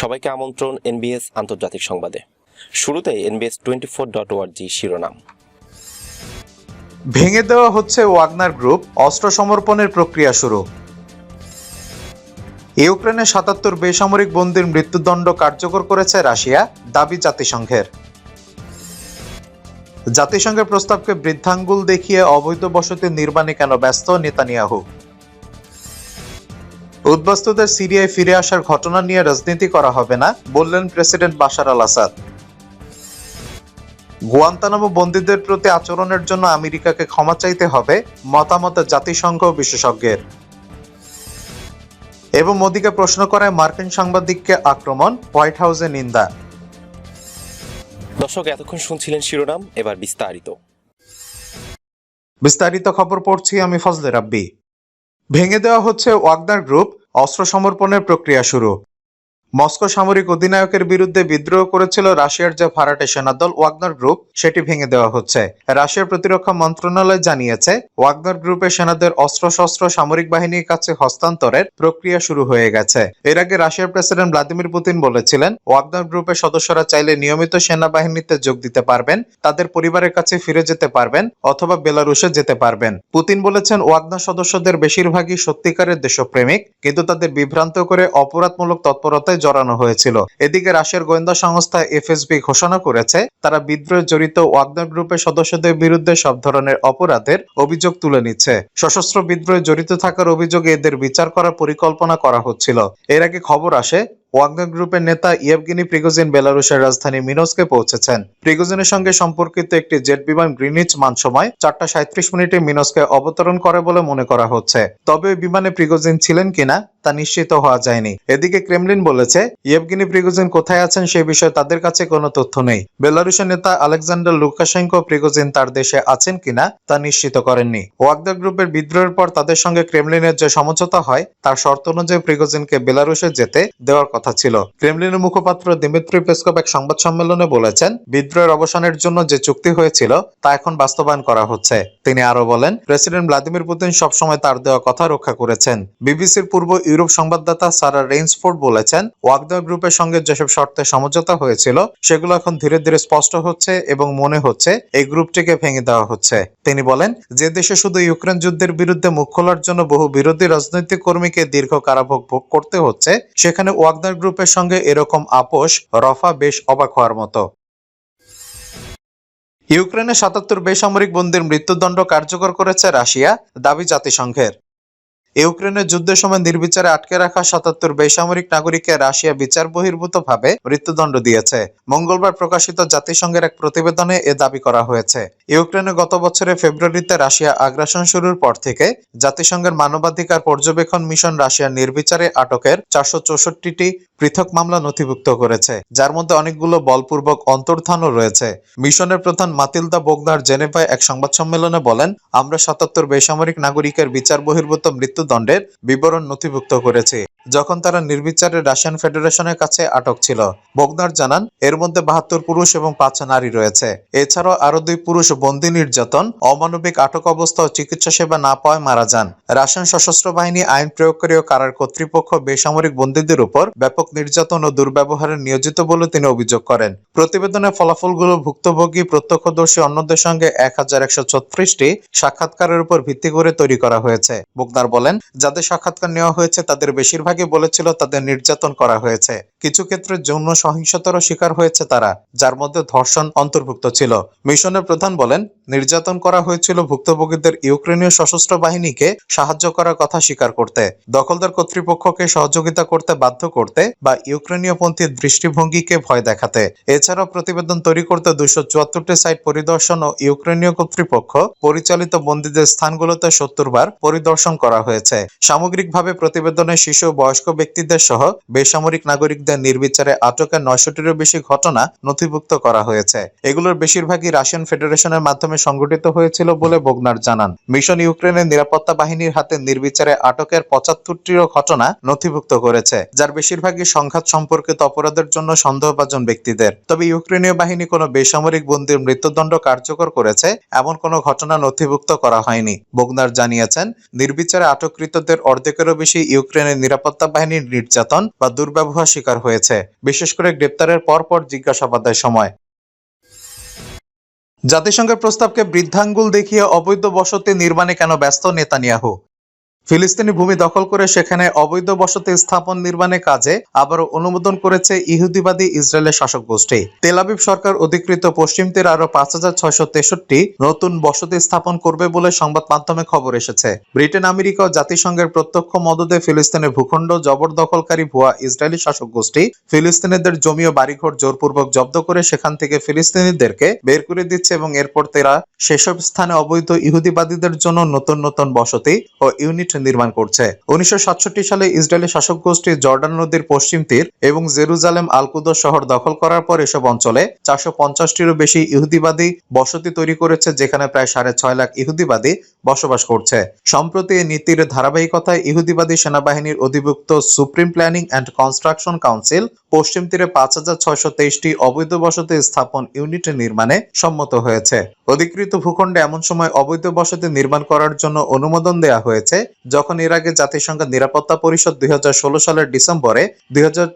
সবাইকে আমন্ত্রণ এনবিএস আন্তর্জাতিক সংবাদে। শুরুতে NBS twenty four dot org শিরোনাম। ভেঙে দেওয়া হচ্ছে ওয়াগনার গ্রুপ, অস্ত্র সমর্পণের প্রক্রিয়া শুরু। ইউক্রেনে সাতাত্তর বেসামরিক বন্দির মৃত্যুদণ্ড কার্যকর করেছে রাশিয়া, দাবি জাতিসংঘের। জাতিসংঘের প্রস্তাবকে বৃদ্ধাঙ্গুল দেখিয়ে অবৈধ বসতি নির্মাণে কেন ব্যস্ত নেতানিয়াহু? উদ্বাস্তুদের সিরিয়ায় ফিরে আসার ঘটনা নিয়ে রাজনীতি করা হবে না বললেন president Bashar al Assad. Guantanamo বন্দীদের প্রতি আচরণের জন্য আমেরিকাকে ক্ষমা চাইতে হবে মতামত জাতিসংঘ বিশেষজ্ঞের। এবং মোদীকে প্রশ্ন করায় মার্কিন সাংবাদিককে আক্রমণ হোয়াইট হাউসে নিন্দা। দর্শক এতক্ষণ শুনছিলেন শিরোনাম এবার বিস্তারিত। বিস্তারিত খবর পড়ছি আমি ফজলে রাব্বি। ভেঙে দেওয়া হচ্ছে ওয়াগনার গ্রুপ অস্ত্র সমর্পণের প্রক্রিয়া শুরু। মস্কো সামরিক অধিনায়কের বিরুদ্ধে বিদ্রোহ করেছিল রাশিয়ার যে ভাড়াটে সেনাদল ওয়াগনার গ্রুপ, সেটি ভেঙে দেওয়া হচ্ছে। রাশিয়ার প্রতিরক্ষা মন্ত্রণালয় জানিয়েছে, ওয়াগনার গ্রুপের সেনাদের অস্ত্রশস্ত্র, সামরিক বাহিনীর কাছে হস্তান্তরের প্রক্রিয়া শুরু হয়ে গেছে। এর আগে রাশিয়ার প্রেসিডেন্ট ভ্লাদিমির পুতিন বলেছিলেন, ওয়াগনার গ্রুপের সদস্যরা চাইলে নিয়মিত সেনাবাহিনীতে যোগ দিতে পারবেন, তাদের পরিবারের কাছে ফিরে যেতে পারবেন অথবা বেলারুশে যেতে পারবেন। পুতিন বলেছেন, ওয়াগনার সদস্যদের বেশিরভাগই সত্যিকারের দেশপ্রেমিক, কিন্তু তাদের বিভ্রান্ত করে অপরাধমূলক তৎপরতায় জড়ানো হয়েছিল। এদিকে রাশিয়ার গোয়েন্দা সংস্থা এফএসবি ঘোষণা করেছে, তারা বিদ্রোহে জড়িত ওয়াগনার গ্রুপের সদস্যদের বিরুদ্ধে সব ধরনের অপরাধের অভিযোগ তুলে নিচ্ছে। সশস্ত্র বিদ্রোহে জড়িত থাকার অভিযোগে এদের বিচার করার পরিকল্পনা করা হচ্ছিল। এর আগে খবর আসে, ওয়াগনার গ্রুপের নেতা ইয়েভগিনি প্রিগোজিন বেলারুশের রাজধানী মিনোসকে পৌঁছেছেন। প্রিগোজিনের সঙ্গে সম্পর্কিত একটি জেট বিমান গ্রিনিচ মান সময় চারটা সাঁত্রিশ মিনিটে মিনোসকে অবতরণ করে বলে মনে করা হচ্ছে। তবে বিমানে প্রিগোজিন ছিলেন কিনা তা নিশ্চিত হওয়া যায়নি। এদিকে ক্রেমলিন বলেছে, ইয়েভগিনি প্রিগোজিন কোথায় আছেন সে বিষয়ে তাদের কাছে কোনো তথ্য নেই। বেলারুশের নেতা আলেকজান্ডার লুকাশেঙ্কো প্রিগোজিন তার দেশে আছেন কিনা তা নিশ্চিত করেননি। ওয়াগদার গ্রুপের বিদ্রোহের পর তাদের সঙ্গে ক্রেমলিনের যে সমঝোতা হয়, তার শর্ত অনুযায়ী প্রিগোজিনকে বেলারুশে যেতে দেওয়ার কথা ছিল। ক্রেমলিনের মুখপাত্র দিমিত্রি পেসকপ এক সংবাদ সম্মেলনে বলেছেন, বিদ্রোহের অবসানের জন্য যে চুক্তি হয়েছিল, তা এখন বাস্তবায়ন করা হচ্ছে। তিনি আরও বলেন, প্রেসিডেন্ট ভ্লাদিমির পুতিন সবসময় তার দেওয়া কথা রক্ষা করেছেন। বিবিসির পূর্ব ইউরোপ সংবাদদাতা সারা রেইনসফোর্ড বলেছেন ওয়াগদার গ্রুপের সঙ্গে যেসব শর্তে সমঝোতা হয়েছিল, সেগুলো এখন ধীরে ধীরে স্পষ্ট হচ্ছে এবং মনে হচ্ছে এই গ্রুপটিকে ভেঙে দেওয়া হচ্ছে। তিনি বলেন, যে দেশে শুধু ইউক্রেন যুদ্ধের বিরুদ্ধে মুখ খোলার জন্য বহু বিরোধী রাজনৈতিক কর্মীকে দীর্ঘ কারাভোগ ভোগ করতে হচ্ছে, সেখানে ওয়াগনার গ্রুপের সঙ্গে এরকম আপোষ রফা বেশ অবাক হওয়ার মতো। ইউক্রেনে সাতাত্তর বেসামরিক বন্দির মৃত্যুদণ্ড কার্যকর করেছে রাশিয়া, দাবি জাতিসংঘের। ইউক্রেনের যুদ্ধের সময় নির্বিচারে আটকে রাখা সাতাত্তর বেসামরিক নাগরিককে রাশিয়া বিচার বহির্ভূত ভাবে মৃত্যুদণ্ড দিয়েছে। মঙ্গলবার প্রকাশিত জাতিসংঘের এক প্রতিবেদনে এ দাবি করা হয়েছে। ইউক্রেনে গত বছরের ফেব্রুয়ারিতে রাশিয়া আগ্রাসন শুরুর পর থেকে জাতিসংঘের মানবাধিকার পর্যবেক্ষণ মিশন রাশিয়ার নির্বিচারে আটকের চারশো চৌষট্টিটি পৃথক মামলা নথিভুক্ত করেছে, যার মধ্যে অনেকগুলো বলপূর্বক অন্তর্ধানও রয়েছে। মিশনের প্রধান মাতিলদা বোগনার জেনেভায় এক সংবাদ সম্মেলনে বলেন, আমরা সাতাত্তর বেসামরিক নাগরিকের বিচার বহির্ভূত মৃত্যুদণ্ডের বিবরণ নথিভুক্ত করেছি, যখন তারা নির্বিচারে রাশিয়ান ফেডারেশনের কাছে আটক ছিল। বোগনার জানান, এর মধ্যে বাহাত্তর পুরুষ এবং পাঁচ নারী রয়েছে। এছাড়াও আরও দুই পুরুষ বন্দি নির্যাতন, অমানবিক আটক অবস্থা ও চিকিৎসা সেবা না পাওয়ায় মারা যান। রাশিয়ান সশস্ত্র বাহিনী আইন প্রয়োগকারী ও কারার কর্তৃপক্ষ বেসামরিক বন্দীদের উপর ব্যাপক নির্যাতন ও দুর্ব্যবহারে নিয়োজিত বলে তিনি অভিযোগ করেন। প্রতিবেদনের ফলাফলগুলো ভুক্তভোগী, প্রত্যক্ষদর্শী অন্যদের সঙ্গে এক হাজার একশো সাক্ষাৎকারের উপর ভিত্তি করে তৈরি করা হয়েছে। বুকনার বলেন যাদের সাক্ষাৎকার নেওয়া হয়েছে, তাদের বেশিরভাগই বলেছিল তাদের নির্যাতন করা হয়েছে। কিছু ক্ষেত্রে যৌন সহিংসতারও শিকার হয়েছে তারা, যার মধ্যে ধর্ষণ অন্তর্ভুক্ত ছিল। মিশনের প্রধান বলেন, নির্যাতন করা হয়েছিল ভুক্তভোগীদের ইউক্রেনীয় সশস্ত্র বাহিনীকে সাহায্য করার কথা স্বীকার করতে, দখলদার কর্তৃপক্ষকে সহযোগিতা করতে বাধ্য করতে বা ইউক্রেনীয় পন্থী দৃষ্টিভঙ্গিকে ভয় দেখাতে। এছাড়াও প্রতিবেদন তৈরি করতে দুইশো চুয়াত্তরটি সাইট পরিদর্শন ও ইউক্রেনীয় কর্তৃপক্ষ পরিচালিত বন্দীদের স্থানগুলোতে সত্তর বার পরিদর্শন করা হয়েছে। সামগ্রিকভাবে প্রতিবেদনে শিশু বয়স্ক ব্যক্তিদের সহ বেসামরিক নাগরিকদের নির্বিচারে আটকের নয়শটিরও বেশি ঘটনা নথিভুক্ত করা হয়েছে। এগুলোর বেশিরভাগই রাশিয়ান ফেডারেশনের মাধ্যমে সংগঠিত হয়েছিল বলে বোগনার জানান। মিশন ইউক্রেনের নিরাপত্তা বাহিনীর হাতে নির্বিচারে আটকের পঁচাত্তরটিরও ঘটনা নথিভুক্ত করেছে, যার বেশিরভাগই সংঘাত সম্পর্কিত অপরাধের জন্য সন্দেহভাজন ব্যক্তিদের। তবে ইউক্রেনীয় বাহিনী কোনো বেসামরিক বন্দির মৃত্যুদণ্ড কার্যকর করেছে, এমন কোনো ঘটনা নথিভুক্ত করা হয়নি, বোগনার জানিয়েছেন। নির্বিচারে আটক আটককৃতদের অর্ধেকেরও বেশি ইউক্রেনের নিরাপত্তা বাহিনীর নির্যাতন বা দুর্ব্যবহার শিকার হয়েছে, বিশেষ করে গ্রেপ্তারের পরপর জিজ্ঞাসাবাদের সময়। জাতিসংঘের প্রস্তাবকে বৃদ্ধাঙ্গুল দেখিয়ে অবৈধ বসতি নির্মাণে কেন ব্যস্ত নেতানিয়াহু? ফিলিস্তিনি ভূমি দখল করে সেখানে অবৈধ বসতি স্থাপন নির্মাণে কাজে আবারও অনুমোদন করেছে ইহুদিবাদী ইসরায়েলের শাসক গোষ্ঠী। তেলাবিব সরকার অধিকৃত পশ্চিম তীর আরও পাঁচ হাজার ছয়শো তেষট্টি নতুন বসতি স্থাপন করবে বলে সংবাদ মাধ্যমে খবর এসেছে। ব্রিটেন, আমেরিকা ও জাতিসংঘের প্রত্যক্ষ মদদে ফিলিস্তিনের ভূখণ্ড জবরদখলকারী ভুয়া ইসরায়েলি শাসক গোষ্ঠী ফিলিস্তিনিদের জমি ও বাড়িঘর জোরপূর্বক জব্দ করে সেখান থেকে ফিলিস্তিনিদেরকে বের করে দিচ্ছে এবং এরপর তারা সেসব স্থানে অবৈধ ইহুদিবাদীদের জন্য নতুন নতুন বসতি ও ইউনিট নির্মাণ করছে। উনিশশো সাতষট্টি সালে ইসরায়েলি শাসক গোষ্ঠী জর্ডান নদীর পশ্চিম তীর এবং জেরুজালেম আলকুদস শহর দখল করার পর এসব অঞ্চলে চারশো পঞ্চাশটিরও বেশি ইহুদিবাদী বসতি তৈরি করেছে, যেখানে প্রায় সাড়ে ছয় লাখ ইহুদিবাদী বসবাস করছে। সম্প্রতি নীতির ধারাবাহিকতায় ইহুদিবাদী সেনাবাহিনীর অধিভুক্ত supreme planning and construction council পশ্চিম তীরে পাঁচ হাজার ছয়শো তেইশটি অবৈধ বসতি স্থাপন ইউনিট নির্মাণে সম্মত হয়েছে। অধিকৃত ভূখণ্ডে এমন সময় অবৈধ বসতি নির্মাণ করার জন্য অনুমোদন দেওয়া হয়েছে। যখন আগে জাতিসংঘের নিরাপত্তা পরিষদ দুই হাজার ষোলো সালের ডিসেম্বরে দুই হাজার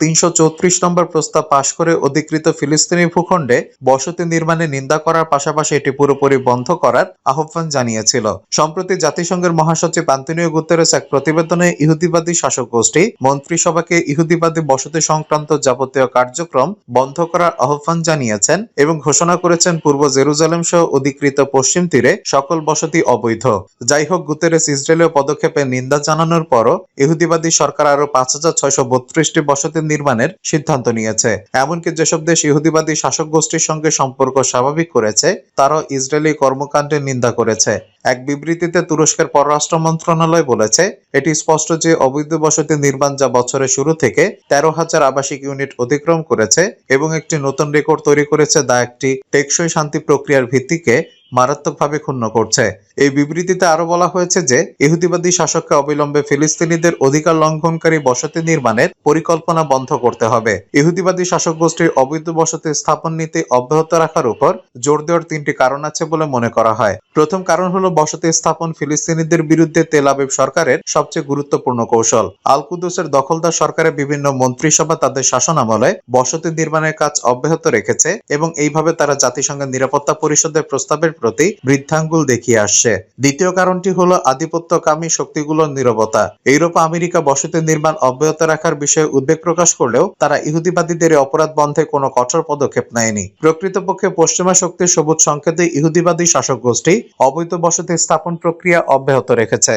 তিনশো চৌত্রিশ নম্বর প্রস্তাব পাশ করে অধিকৃত ফিলিস্তিনি ভূখণ্ডে বসতি নির্মাণে নিন্দা করার পাশাপাশি এটি পুরোপুরি বন্ধ করার আহ্বান জানিয়েছিল। সম্প্রতি জাতিসংঘের মহাসচিব আন্তনিও গুতেরেস এক প্রতিবেদনে ইহুদিবাদী শাসক গোষ্ঠী মন্ত্রিসভাকে ইহুদিবাদী বসতি সংক্রান্ত যাবতীয় কার্যক্রম বন্ধ করার আহ্বান জানিয়েছেন এবং ঘোষণা করেছেন পূর্ব জেরুজালেম সহ অধিকৃত পশ্চিম তীরে সকল বসতি অবৈধ। যাই হোক, গুতেরেস ইসরায়েলীয় পদক্ষেপে নিন্দা জানানোর পরও ইহুদিবাদী সরকার আরও পাঁচ হাজার ছয়শো বত্রিশটি বসতি নির্মাণের সিদ্ধান্ত নিয়েছে। এমনকি যেসব দেশ ইহুদিবাদী শাসক গোষ্ঠীর সঙ্গে সম্পর্ক স্বাভাবিক করেছে, তারাও ইসরায়েলি কর্মকাণ্ডের নিন্দা করেছে। এক বিবৃতিতে তুরস্কের পররাষ্ট্র মন্ত্রণালয় বলেছে, এটি স্পষ্ট যে অবৈধ বসতি নির্মাণ যা বছরের শুরু থেকে তেরো হাজার আবাসিক ইউনিট অতিক্রম করেছে এবং একটি নতুন রেকর্ড তৈরি করেছে তা একটি টেকসই শান্তি প্রক্রিয়ার ভিত্তিকে মারাত্মকভাবে ক্ষুণ্ণ করছে। এই বিবৃতিতে আরও বলা হয়েছে যে, ইহুদিবাদী শাসককে অবিলম্বে ফিলিস্তিনিদের অধিকার লঙ্ঘনকারী বসতি নির্মাণের পরিকল্পনা বন্ধ করতে হবে। ইহুদিবাদী শাসক গোষ্ঠীর অবৈধ বসতি স্থাপন নীতি অব্যাহত রাখার উপর জোর দেওয়ার তিনটি কারণ আছে বলে মনে করা হয়। প্রথম কারণ হলো বসতি স্থাপন ফিলিস্তিনিদের বিরুদ্ধে তেল আবিব সরকারের সবচেয়ে গুরুত্বপূর্ণ কৌশল। আল কুদুসের দখলদার সরকারের বিভিন্ন মন্ত্রিসভা তাদের শাসনামলে বসতি নির্মাণের কাজ অব্যাহত রেখেছে এবং এইভাবে তারা জাতিসংঘের নিরাপত্তা পরিষদের প্রস্তাবের প্রতি বৃদ্ধাঙ্গুল দেখিয়ে আসছে। দ্বিতীয় কারণটি হলো আধিপত্যকামী শক্তিগুলোর নীরবতা। ইউরোপ আমেরিকা বসতি নির্মাণ অব্যাহত রাখার বিষয়ে উদ্বেগ প্রকাশ করলেও তারা ইহুদিবাদীদের অপরাধ বন্ধে কোনো কঠোর পদক্ষেপ নেয়নি। প্রকৃতপক্ষে পশ্চিমা শক্তির সবুজ সংকেতে ইহুদিবাদী শাসক গোষ্ঠী অবৈধ বসতি স্থাপন প্রক্রিয়া অব্যাহত রেখেছে।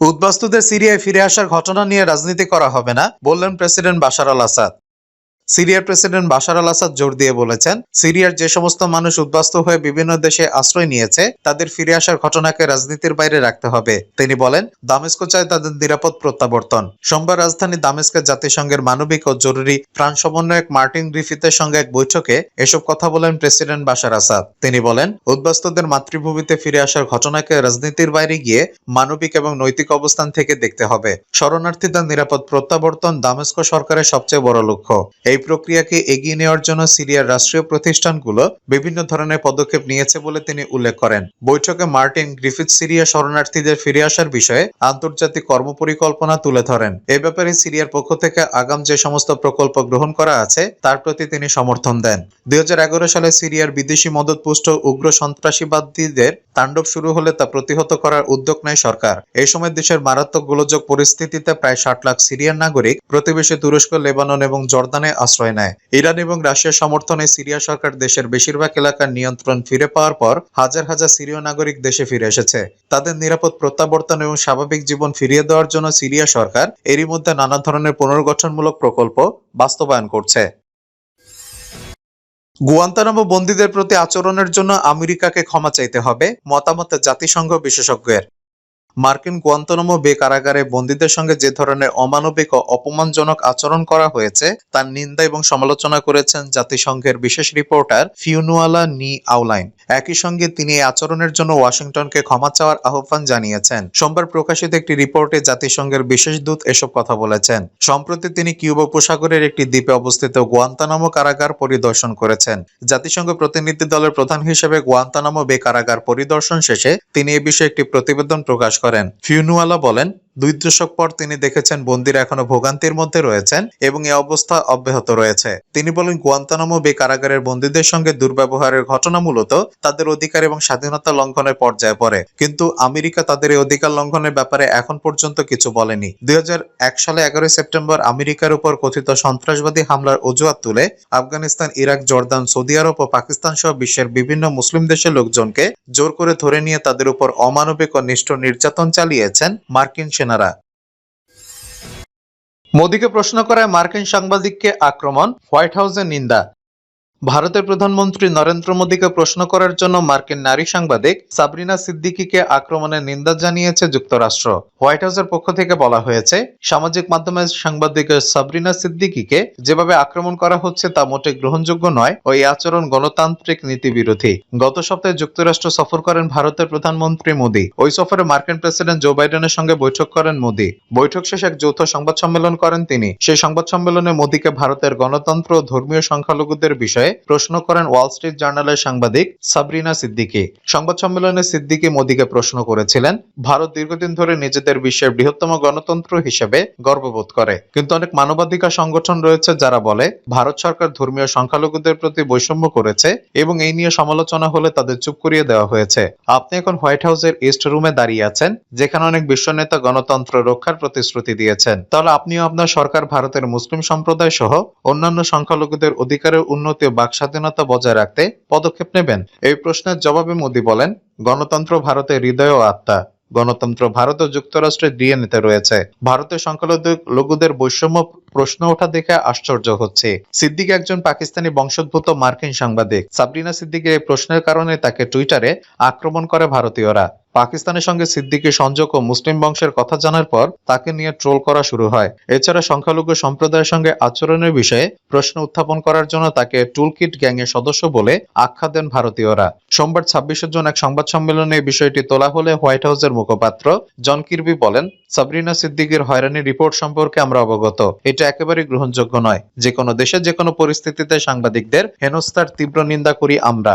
উদ্বাস্তুদের সিরিয়ায় ফিরে আসার ঘটনা নিয়ে রাজনীতি করা হবে না, বললেন প্রেসিডেন্ট বাশার আল আসাদ। সিরিয়ার প্রেসিডেন্ট বাশার আল আসাদ জোর দিয়ে বলেছেন, সিরিয়ার যে সমস্ত মানুষ উদ্বাস্তু হয়ে বিভিন্ন দেশে আশ্রয় নিয়েছে, তাদের ফিরে আসার ঘটনাকে রাজনীতির বাইরে রাখতে হবে। তিনি বলেন, দামেস্কো চায় তাদের নিরাপদ প্রত্যাবর্তন। সোমবার রাজধানী দামেস্কে জাতিসংঘের মানবিক ও জরুরি ত্রাণ সমন্বয়ক মার্টিন গ্রিফিথের সঙ্গে এক বৈঠকে এসব কথা বলেন প্রেসিডেন্ট বাশার আসাদ। তিনি বলেন, উদ্বাস্তুদের মাতৃভূমিতে ফিরে আসার ঘটনাকে রাজনীতির বাইরে গিয়ে মানবিক এবং নৈতিক অবস্থান থেকে দেখতে হবে। শরণার্থীদের নিরাপদ প্রত্যাবর্তন দামেস্কো সরকারের সবচেয়ে বড় লক্ষ্য। এই প্রক্রিয়াকে এগিয়ে নেওয়ার জন্য সিরিয়ার রাষ্ট্রীয় প্রতিষ্ঠানগুলো বিভিন্ন ধরনের পদক্ষেপ নিয়েছে বলে তিনি উল্লেখ করেন। বৈঠকে মার্টিন গ্রিফিথ সিরিয়া শরণার্থীদের ফিরে আসার বিষয়ে আন্তর্জাতিক কর্মপরিকল্পনা তুলে ধরেন। এ ব্যাপারে সিরিয়ার পক্ষ থেকে আগাম যে সমস্ত প্রকল্প গ্রহণ করা আছে, তার প্রতি তিনি সমর্থন দেন। দুই হাজার এগারো সালে সিরিয়ার বিদেশি মদতপুষ্ট উগ্র সন্ত্রাসীবাদীদের তাণ্ডব শুরু হলে তা প্রতিহত করার উদ্যোগ নেয় সরকার। এই সময় দেশের মারাত্মক গোলযোগ পরিস্থিতিতে প্রায় ষাট লাখ সিরিয়ার নাগরিক, প্রতিবেশী তুরস্ক, লেবানন এবং জর্দানে আশ্রয় নেয়। ইরান এবং রাশিয়ার সমর্থনে সিরিয়া সরকার দেশের বেশিরভাগ এলাকার নিয়ন্ত্রণ ফিরে পাওয়ার পর হাজার হাজার সিরীয় নাগরিক দেশে ফিরে এসেছে। তাদের নিরাপদ প্রত্যাবর্তন এবং স্বাভাবিক জীবন ফিরিয়ে দেওয়ার জন্য সিরিয়া সরকার এরই মধ্যে নানা ধরনের পুনর্গঠনমূলক প্রকল্প বাস্তবায়ন করছে। গুয়ান্তানামো বন্দীদের প্রতি আচরণের জন্য আমেরিকাকে ক্ষমা চাইতে হবে, মতামত জাতিসংঘ বিশেষজ্ঞের। মার্কিন গুয়ান্তনামো বে কারাগারে বন্দীদের সঙ্গে যে ধরনের অমানবিক ও অপমানজনক আচরণ করা হয়েছে, তার নিন্দা এবং সমালোচনা করেছেন জাতিসংঘের বিশেষ রিপোর্টার ফিউনুয়ালা নি আউলাইন একই সঙ্গে তিনি এই আচরণের জন্য ওয়াশিংটনকে ক্ষমা চাওয়ার আহ্বান জানিয়েছেন। সোমবার প্রকাশিত একটি রিপোর্টে জাতিসংঘের বিশেষ দূত এসব কথা বলেছেন। সম্প্রতি তিনি কিউবা উপসাগরের একটি দ্বীপে অবস্থিত গুয়ান্তানামো কারাগার পরিদর্শন করেছেন। জাতিসংঘ প্রতিনিধি দলের প্রধান হিসেবে গুয়ান্তানামো বে কারাগার পরিদর্শন শেষে তিনি এ বিষয়ে একটি প্রতিবেদন প্রকাশ করেন। ফিউনুয়ালা বলেন দুই দশক পর তিনি দেখেছেন বন্দিরা এখনও ভোগান্তির মধ্যে রয়েছেন এবং এ অবস্থা অব্যাহত রয়েছে। তিনি বলেন, গুয়ান্তানামো বে কারাগারের বন্দীদের সঙ্গে দুর্ব্যবহারের ঘটনা মূলত তাদের অধিকার এবং স্বাধীনতা লঙ্ঘনের পর্যায়ে পড়ে। কিন্তু আমেরিকা তাদের এই অধিকার লঙ্ঘনের ব্যাপারে এখন পর্যন্ত কিছু বলেনি। দুই সালে এগারোই সেপ্টেম্বর আমেরিকার উপর কথিত সন্ত্রাসবাদী হামলার অজুহাত তুলে আফগানিস্তান, ইরাক, জর্দান, সৌদি আরব ও পাকিস্তান সহ বিশ্বের বিভিন্ন মুসলিম দেশের লোকজনকে জোর করে ধরে নিয়ে তাদের উপর অমানবিক ও নিষ্ঠুর নির্যাতন চালিয়েছেন মার্কিন সেনারা মোদীকে প্রশ্ন করায় মার্কিন সাংবাদিককে আক্রমণ হোয়াইট হাউসের নিন্দা। ভারতের প্রধানমন্ত্রী নরেন্দ্র মোদীকে প্রশ্ন করার জন্য মার্কিন নারী সাংবাদিক সাবরিনা সিদ্দিকিকে আক্রমণের নিন্দা জানিয়েছে যুক্তরাষ্ট্র। হোয়াইট হাউসের পক্ষ থেকে বলা হয়েছে, সামাজিক মাধ্যমে সাংবাদিক সাবরিনা সিদ্দিকিকে যেভাবে আক্রমণ করা হচ্ছে তা মোটে গ্রহণযোগ্য নয় ও এই আচরণ গণতান্ত্রিক নীতি বিরোধী গত সপ্তাহে যুক্তরাষ্ট্র সফর করেন ভারতের প্রধানমন্ত্রী মোদী। ওই সফরে মার্কিন প্রেসিডেন্ট জো বাইডেনের সঙ্গে বৈঠক করেন মোদী। বৈঠক শেষে এক যৌথ সংবাদ সম্মেলন করেন তিনি। সেই সংবাদ সম্মেলনে মোদীকে ভারতের গণতন্ত্র ও ধর্মীয় সংখ্যালঘুদের বিষয়ে প্রশ্ন করেন ওয়াল স্ট্রিট জার্নালের সাংবাদিক সাবরিনা সিদ্দিকী। সংবাদ সম্মেলনে সিদ্দিকী মোদীকে প্রশ্ন করেছিলেন, ভারত দীর্ঘদিন ধরে নিজেদের বিশ্বের বৃহত্তম গণতন্ত্র হিসেবে গর্ববোধ করে। কিন্তু অনেক মানবাধিকার সংগঠন রয়েছে যারা বলে, ভারত সরকার ধর্মীয় সংখ্যালঘুদের প্রতি বৈষম্য করেছে এবং এই নিয়ে সমালোচনা হলে তাদের চুপ করিয়ে দেওয়া হয়েছে। আপনি এখন হোয়াইট হাউসের ইস্ট রুমে দাঁড়িয়ে আছেন, যেখানে অনেক বিশ্ব নেতা গণতন্ত্র রক্ষার প্রতিশ্রুতি দিয়েছেন। তাহলে আপনিও আপনার সরকার ভারতের মুসলিম সম্প্রদায় সহ অন্যান্য সংখ্যালঘুদের অধিকারের উন্নতি ও বাক স্বাধীনতা বজায় রাখতে পদক্ষেপ নেবেন? এই প্রশ্নের জবাবে মোদী বলেন, গণতন্ত্র ভারতের হৃদয় ও আত্মা। গণতন্ত্র ভারত ও যুক্তরাষ্ট্রের ডিএনএতে রয়েছে। ভারতের সংখ্যালঘু লঘুদের বৈষম্য প্রশ্ন ওঠা দেখে আশ্চর্য হচ্ছে। সিদ্দিক একজন পাকিস্তানি বংশোদ্ভূত মার্কিন সাংবাদিক। সাবরিনা সিদ্দিকের এই প্রশ্নের কারণে তাকে টুইটারে আক্রমণ করে ভারতীয়রা। পাকিস্তানের সঙ্গে সিদ্দিকের সংযোগ ও মুসলিম বংশের কথা জানার পর তাকে নিয়ে ট্রোল করা শুরু হয়। এছাড়া সংখ্যালঘু সম্প্রদায়ের সঙ্গে আচরণের বিষয়ে প্রশ্ন উত্থাপন করার জন্য তাকে টুলকিট গ্যাংয়ের সদস্য বলে আখ্যা দেন ভারতীয়রা। সোমবার ছাব্বিশে জুন এক সংবাদ সম্মেলনে বিষয়টি তোলা হলে হোয়াইট হাউসের মুখপাত্র জন কির্বি বলেন, সাবরিনা সিদ্দিকের হয়রানি রিপোর্ট সম্পর্কে আমরা অবগত। এটা একেবারেই গ্রহণযোগ্য নয়। যে কোনো দেশে যে কোনো পরিস্থিতিতে সাংবাদিকদের হেনস্থার তীব্র নিন্দা করি আমরা।